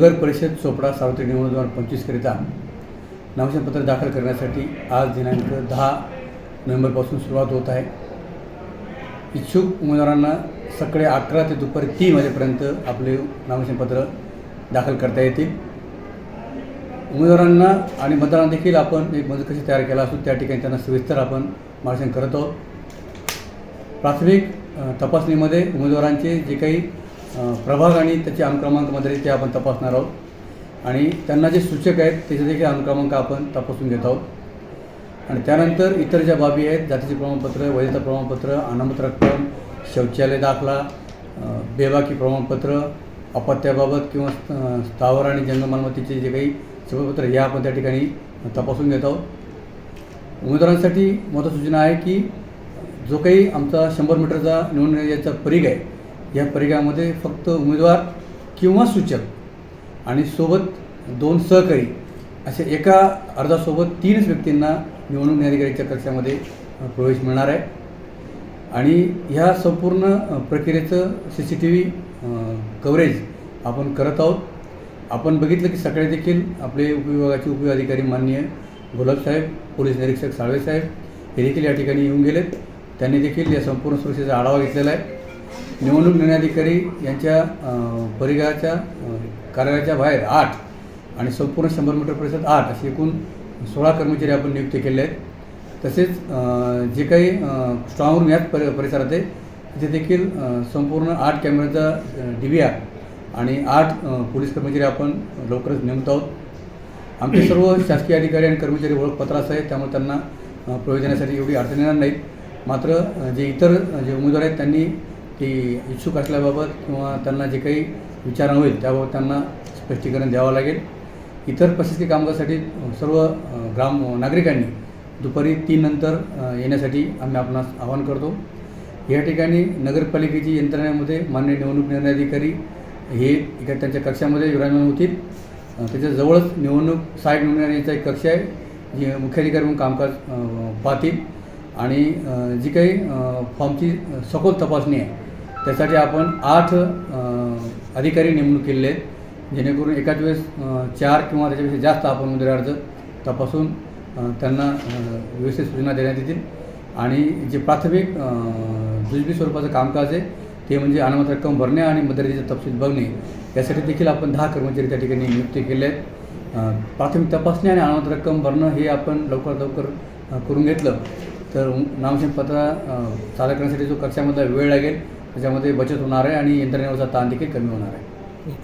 नगर परिषद चोपडा सार्वत्रिक निवडणूक दोन हजार पंचवीसकरिता नामशनपत्र दाखल करण्यासाठी आज दिनांक दहा नोव्हेंबरपासून सुरुवात होत आहे. इच्छुक उमेदवारांना सकाळी अकरा ते दुपारी तीन वाजेपर्यंत आपले नामशनपत्र दाखल करता येतील. उमेदवारांना आणि मतदारांना देखील आपण एक मजूर कशी तयार केला असून त्या ठिकाणी त्यांना सविस्तर आपण मार्गदर्शन करत आहोत. प्राथमिक तपासणीमध्ये उमेदवारांचे जे काही प्रभाग आणि त्याचे अनुक्रमांकमध्ये ते आपण तपासणार आहोत. आणि त्यांना जे सूचक आहेत त्याचे देखील अनुक्रमांक आपण तपासून घेत आहोत. आणि त्यानंतर इतर ज्या बाबी आहेत जातीचे प्रमाणपत्र वैधता प्रमाणपत्र अनामत रक्कम शौचालय दाखला बेबाकी प्रमाणपत्र अपत्याबाबत किंवा स्थावर आणि जंगम मालमत्तेचे जे काही शपथपत्र हे आपण त्या ठिकाणी तपासून घेत आहोत. उमेदवारांसाठी महत्त्वाची सूचना आहे की जो काही आमचा शंभर मीटरचा निवडणूक याचा परिघ आहे या परिघामध्ये फक्त उमेदवार किंवा सूचक आणि सोबत दोन सहकारी असे एका अर्जासोबत तीनच व्यक्तींना निवडणूक न्यायाधिकारीच्या कक्षामध्ये प्रवेश मिळणार आहे. आणि ह्या संपूर्ण प्रक्रियेचं C C T V coverage आपण करत आहोत. आपण बघितलं की सकाळी देखील आपले उपविभागाचे उपविभाधिकारी माननीय गुलाब साहेब पोलीस निरीक्षक साळवेसाहेब हे देखील या ठिकाणी येऊन गेलेत. त्यांनी देखील या संपूर्ण सुरक्षेचा आढावा घेतलेला आहे. निवडणूक निर्णयाधिकारी यांच्या परिघाच्या कार्यालयाच्या बाहेर आठ आणि संपूर्ण शंभर मीटर परिसरात आठ असे एकूण सोळा कर्मचारी आपण नियुक्त केले आहेत. तसेच जे काही स्ट्रॉंग रूम याच परि परिसरात आहे तिथे देखील संपूर्ण आठ कॅमेऱ्याचा डी व्ही आर आणि आठ पोलीस कर्मचारी आपण लवकरच नेमत आहोत. आमचे सर्व शासकीय अधिकारी आणि कर्मचारी ओळखपत्रास आहेत त्यामुळे त्यांना प्रयोजनासाठी देण्यासाठी एवढी अडचण येणार नाहीत मात्र जे इतर जे उमेदवार आहेत त्यांनी ती इच्छुक असल्याबाबत किंवा त्यांना जे काही विचारणा होईल त्याबाबत त्यांना स्पष्टीकरण द्यावं लागेल. इतर प्रशासकीय कामकाजासाठी सर्व ग्राम नागरिकांनी दुपारी तीन नंतर येण्यासाठी आम्ही आपणास आवाहन करतो. या ठिकाणी नगरपालिकेची यंत्रणेमध्ये मान्य निवडणूक निर्णय अधिकारी हे एका त्यांच्या कक्षामध्ये विराजमान होतील. त्याच्याजवळच निवडणूक सहाय्यक निर्णयाचा एक कक्ष आहे जे मुख्याधिकारी म्हणून कामकाज पाहतील. आणि जी काही फॉर्मची सखोल तपासणी आहे त्यासाठी आपण आठ अधिकारी नेमणूक केलेले आहेत. जेणेकरून एकाच वेळेस चार किंवा त्याच्यापेक्षा जास्त आपण उमेदवारी अर्ज तपासून त्यांना व्यवस्थित सूचना देण्यात येतील. आणि जे प्राथमिक जुजबी स्वरूपाचं कामकाज आहे ते म्हणजे अनामत रक्कम भरणे आणि मदतीचा तपशील बघणे. यासाठी देखील आपण दहा कर्मचारी त्या ठिकाणी नियुक्त केले आहेत. प्राथमिक तपासणी आणि अनामत रक्कम भरणं हे आपण लवकरात लवकर करून घेतलं. तर नामशनपत्र पत्र सादर करण्यासाठी जो कक्षामधला वेळ लागेल त्याच्यामध्ये बचत होणार आहे आणि यंत्रणेवरचा ताण देखील कमी होणार आहे.